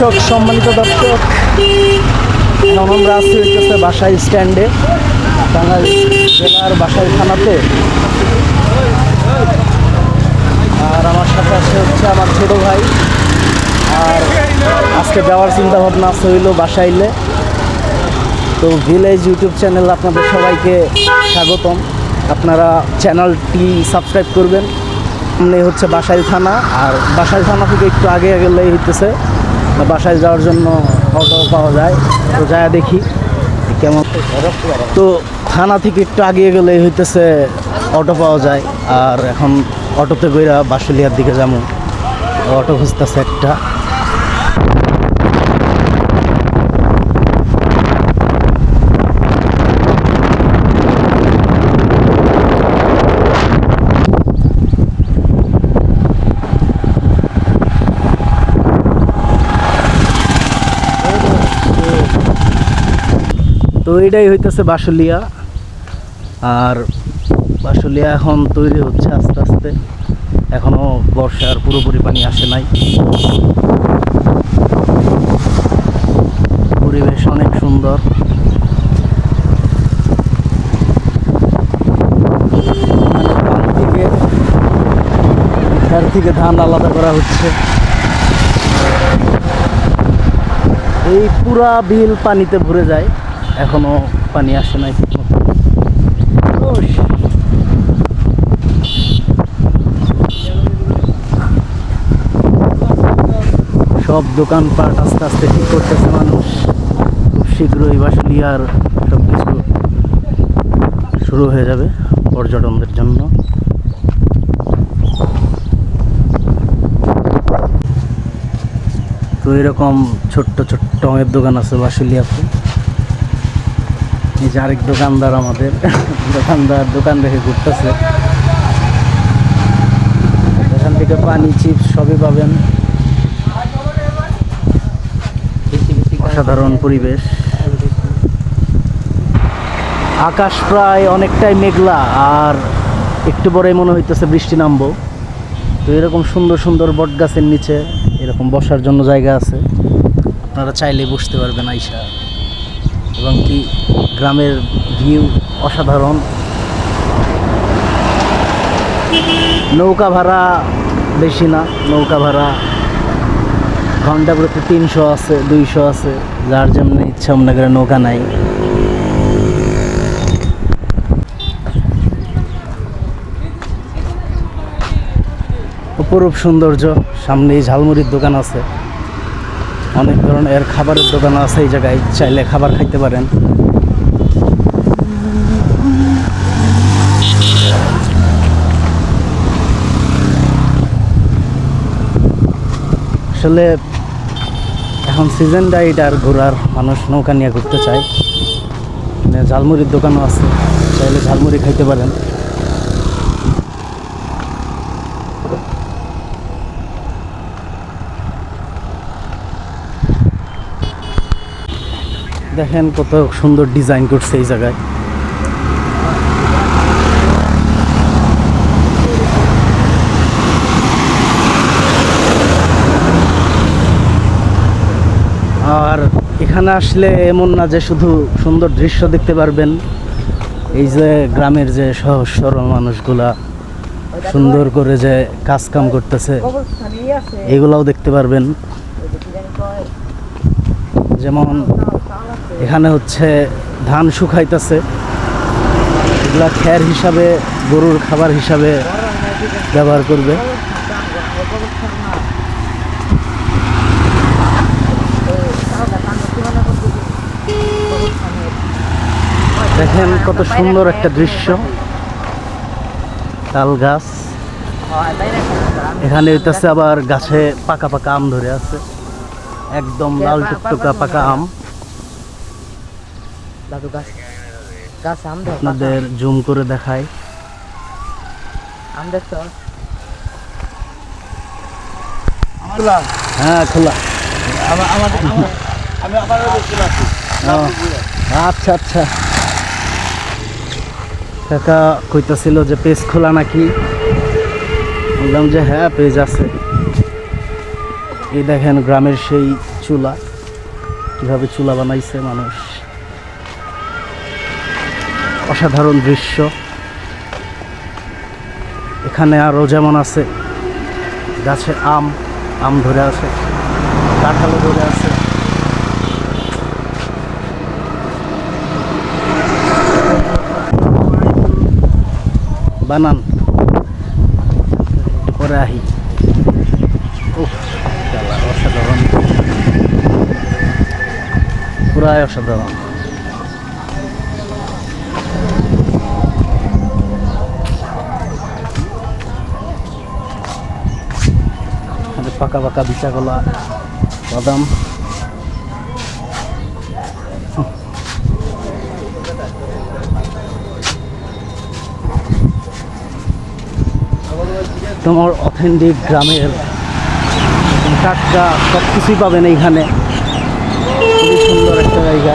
দর্শক, সম্মানিত দর্শক হচ্ছে বাসাই স্ট্যান্ডে টাঙ্গাইল জেলার বাসাই থানাতে। আর আমার সাথে আছে হচ্ছে আমার ছোট ভাই। আর আজকে যাওয়ার চিন্তা ভাবনা আছে হইল বাসাইলে তো ভিলেজ ইউটিউব চ্যানেল আপনাদের সবাইকে স্বাগতম। আপনারা চ্যানেলটি সাবস্ক্রাইব করবেন। সামনে হচ্ছে বাসাইল থানা। আর বাসাইল থানা থেকে একটু আগে গেলেই হইতেছে। বাসায় যাওয়ার জন্য অটো পাওয়া যায়। তো যায় দেখি কেমন। তো থানা থেকে একটু আগিয়ে গেলে হইতেছে অটো পাওয়া যায়। আর এখন অটোতে গইরা বাসুলিয়ার দিকে যাব অটো খুঁজতেছে একটা। তো এটাই হইতেছে বাসুলিয়া। আর বাসুলিয়া এখন তৈরি হচ্ছে আস্তে আস্তে। এখনও বর্ষার পুরোপুরি পানি আসে নাই। পরিবেশ অনেক সুন্দর। থেকে ধান আলাদা করা হচ্ছে। এই পুরা বিল পানিতে ভরে যায়। এখনও পানি আসে নাই। সব দোকানপাট আস্তে আস্তে ঠিক করতেছে মানুষ। খুব শীঘ্রই বাসুলিয়ার সব কিছু শুরু হয়ে যাবে পর্যটনদের জন্য। তো এরকম ছোট্ট ছোট্ট টঙের দোকান আছে বাসুলিয়াতে যে আরেক দোকানদার আমাদের, দোকানদার দোকান রেখে ঘুরতেছে। এখান থেকে পানি, চিপস সবই পাবেন। অসাধারণ পরিবেশ। আকাশ প্রায় অনেকটাই মেঘলা, আর একটু পরেই মনে হইতেছে বৃষ্টি নামবো। তো এরকম সুন্দর সুন্দর বট গাছের নিচে এরকম বসার জন্য জায়গা আছে। আপনারা চাইলে বসতে পারবেন আইসা। এবং কি গ্রামের ভিউ অসাধারণ। নৌকা ভাড়া বেশি না, নৌকা ভাড়া ঘণ্টা প্রতি তিনশো আছে, দুইশো আছে, যার যেমনি ইচ্ছা মনে করে নৌকা নাই। অপরূপ সৌন্দর্য, সামনেই ঝালমুড়ির দোকান আছে। অনেক ধরনের খাবারের দোকান আছে এই জায়গায়, চাইলে খাবার খাইতে পারেন। আসলে এখন সিজনটা আর ঘোরার মানুষ নৌকা নিয়ে ঘুরতে চায়। মানে ঝালমুড়ির দোকানও আছে, চাইলে ঝালমুড়ি খাইতে পারেন। দেখেন কত সুন্দর ডিজাইন করছে এই জায়গায়। আর এখানে আসলে এমন না যে শুধু সুন্দর দৃশ্য দেখতে পারবেন। এই যে গ্রামের যে সহজ সরল মানুষগুলা সুন্দর করে যে কাজ কাম করতেছে, এগুলাও দেখতে পারবেন। যেমন এখানে হচ্ছে ধান শুকাইতেছে। এগুলা খ্যার হিসাবে, গরুর খাবার হিসাবে ব্যবহার করবে। দেখেন কত সুন্দর একটা দৃশ্য। তাল গাছ। এখানে আবার গাছে পাকা পাকা আম ধরে আছে। একদম লাল টুকটুকা পাকা আম। দাদু গাছ। গাছ আম আপনাদের জুম করে দেখাই। আম দেখছ হ্যাঁ খোলা। আমি আবার আচ্ছা আচ্ছা। কাকা কইতাছিল যে পেজ খোলা নাকি? বললাম যে হ্যাঁ পেজ আছে। এই দেখেন গ্রামের সেই চুলা। কীভাবে চুলা বানাইছে মানুষ। অসাধারণ দৃশ্য। এখানে আরও যেমন আছে, গাছে আম আম ধরে আছে, কাঁঠালও ধরে আছে। বানান। পরে আহি। অসাধারণ। পুরাই অসাধারণ। পাকা পাকা বিচা কলা বাদাম। তোমার অথেন্টিক গ্রামের টাটকা সব কিছুই পাবেন এইখানে। খুবই সুন্দর একটা জায়গা।